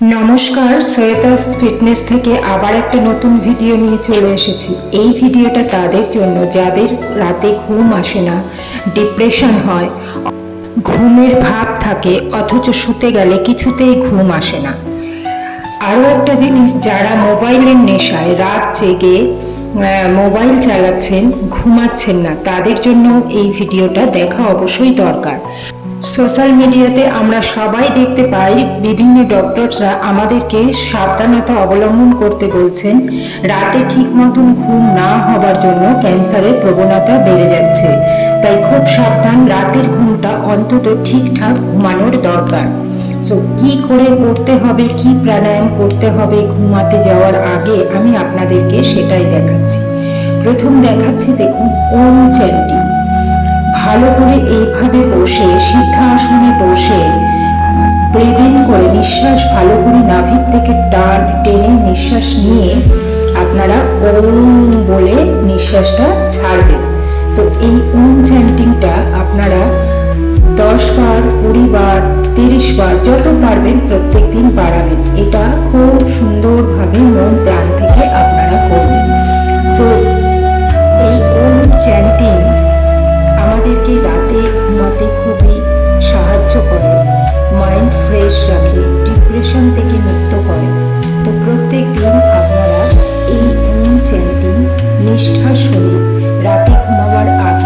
নমস্কার, সৈয়দাস ফিটনেস থেকে আবার একটা নতুন ভিডিও নিয়ে চলে এসেছি। এই ভিডিওটা তাদের জন্য, যাদের রাতে ঘুম আসে না, ডিপ্রেশন হয়, ঘুমের ভাব থাকে, অথচ শুতে গেলে কিছুতেই ঘুম আসে না। আরও একটা জিনিস, যারা মোবাইলের নেশায় রাত জেগে মোবাইল চালাচ্ছেন, ঘুমাচ্ছেন না, তাদের জন্য এই ভিডিওটা দেখা অবশ্যই দরকার। সোশ্যাল মিডিয়াতে আমরা সবাই দেখতে পাই বিভিন্ন ডক্টরসরা আমাদেরকে সাবধানতা অবলম্বন করতে বলছেন, রাতে ঠিক মতন ঘুম না হবার জন্য ক্যান্সারের প্রবণতা বেড়ে যাচ্ছে। তাই খুব সাবধান, রাতের ঘুমটা অন্তত ঠিকঠাক ঘুমানোর দরকার। সো কি করে করতে হবে, কি প্রাণায়াম করতে হবে ঘুমাতে যাওয়ার আগে আমি আপনাদেরকে সেটাই দেখাচ্ছি। প্রথম দেখাচ্ছি দেখুন, ওম চ্যান্টিং। ভালো করে এইভাবে বসে সিদ্ধাসনে বসে ব্রিদিং করে নিঃশ্বাস ভালো করে নাভির থেকে টান, টেনে নিঃশ্বাস নিয়ে আপনারা ওম বলে নিঃশ্বাসটা ছাড়বেন। তো এই ওম চ্যান্টিংটা আপনারা দশ বার, কুড়ি বার, তিরিশ বার, যত পারবেন প্রত্যেক দিন বাড়াবেন। এটা খুব সুন্দরভাবে মন প্রাণ থেকে আপনারা করবেন ডিপ্রেশন থেকে মুক্ত করে। তো প্রত্যেক দিন আপনারা এই ওম চ্যান্টিং নিষ্ঠার সহিত রাতে ঘুমাবার আগে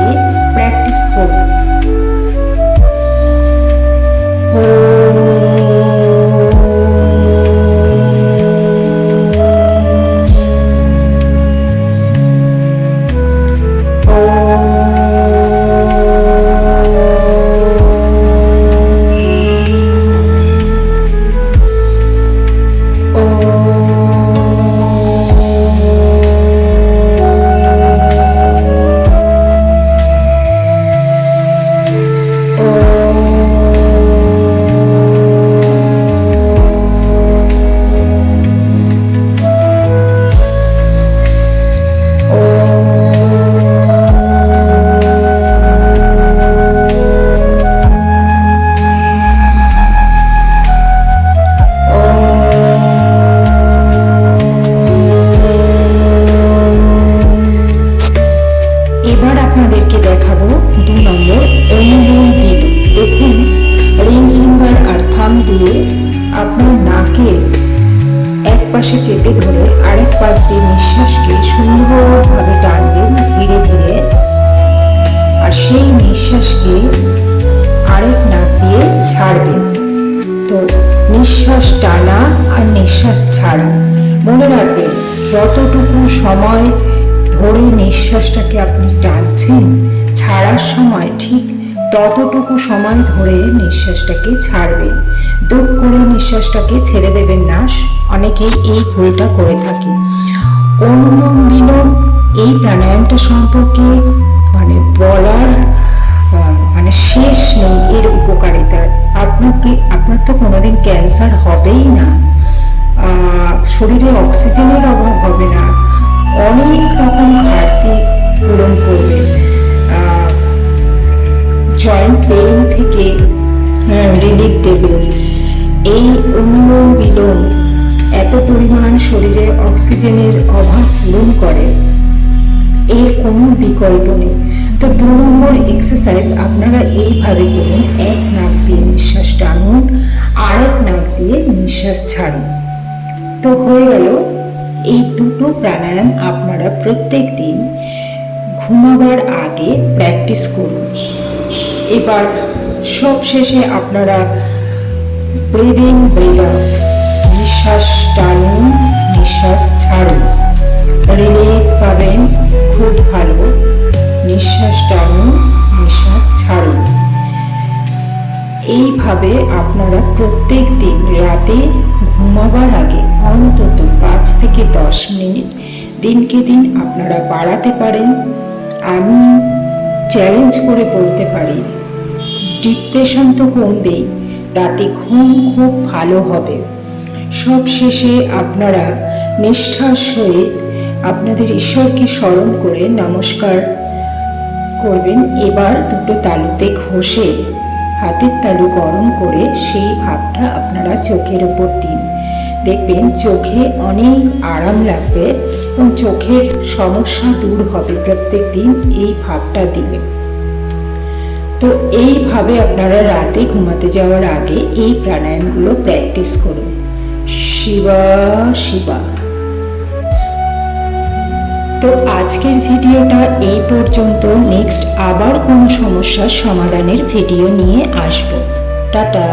পাশে চেপে ধরে আরেক পাশ দিয়ে নিঃশ্বাসকে সুন্দরভাবে টানবেন ধীরে ধীরে। আর সেই নিঃশ্বাসকে আরেক নাক দিয়ে ছাড়বেন তো নিঃশ্বাস টানা আর নিঃশ্বাস ছাড়া। মনে রাখবেন, যতটুকু সময় ধরে নিঃশ্বাসটাকে আপনি টানছেন, ছাড়ার সময় ঠিক ততটুকু সময় ধরে নিঃশ্বাসটাকে ছাড়বেন। দুঃখ করে নিঃশ্বাসটাকে ছেড়ে দেবেন না। অনেকেই এই ভুলটা করে থাকে। অনুলোম বিলোম এই প্রাণায়ামটা সম্পর্কে মানে বলার মানে শেষ নেই এর উপকারিতার। আপনাকে, আপনার তো কোনোদিন ক্যান্সার হবেই না। শরীরে অক্সিজেনের অভাব হবে না। অনেক রকম রিলিফ দেবে এই অনুলোম বিলোম এত পরিমাণ শরীরে অক্সিজেনের অভাব পূরণ করে। এর কোনো বিকল্প নেই। তো দু নম্বর এক্সারসাইজ আপনারা এইভাবে করুন, এক নাক দিয়ে নিঃশ্বাস টানুন আর এক নাক দিয়ে নিঃশ্বাস ছাড়ুন। তো হয়ে গেল, এই দুটো প্রাণায়াম আপনারা প্রত্যেক দিন ঘুমাবার আগে প্র্যাকটিস করুন। এবার সব শেষে আপনারা ব্রিদ ব্রিদ নিঃশ্বাস টানুন, নিঃশ্বাস ছাড়ুন। রিলিফ পাবেন খুব ভালো, নিঃশ্বাস টানুন, নিঃশ্বাস ছাড়ুন। এইভাবে আপনারা প্রত্যেক দিন রাতে ঘুমাবার আগে অন্তত পাঁচ থেকে দশ মিনিট দিনকে দিন আপনারা বাড়াতে পারেন। আমি চ্যালেঞ্জ করে বলতে পারি ডিপ্রেশন তো কমবেই। রাতে ঘুম খুব ভালো হবে। সব শেষে আপনারা নিষ্ঠার সহিত আপনাদের ঈশ্বরকে স্মরণ করে নমস্কার করবেন। এবার দুটো তালুতে ঘষে হাতের তালু গরম করে সেই ভাবটা আপনারা চোখের ওপর দিন। দেখবেন চোখে অনেক আরাম লাগবে এবং চোখের সমস্যা দূর হবে প্রত্যেক দিন এই ভাবটা দিলে। তো এইভাবে আপনারা রাতে ঘুমাতে যাওয়ার আগে এই প্রাণায়ামগুলো প্র্যাকটিস করুন। শিবা শিবা। তো আজকের ভিডিওটা এই পর্যন্ত। নেক্সট আবার কোনো সমস্যার সমাধানের ভিডিও নিয়ে আসব। টাটা।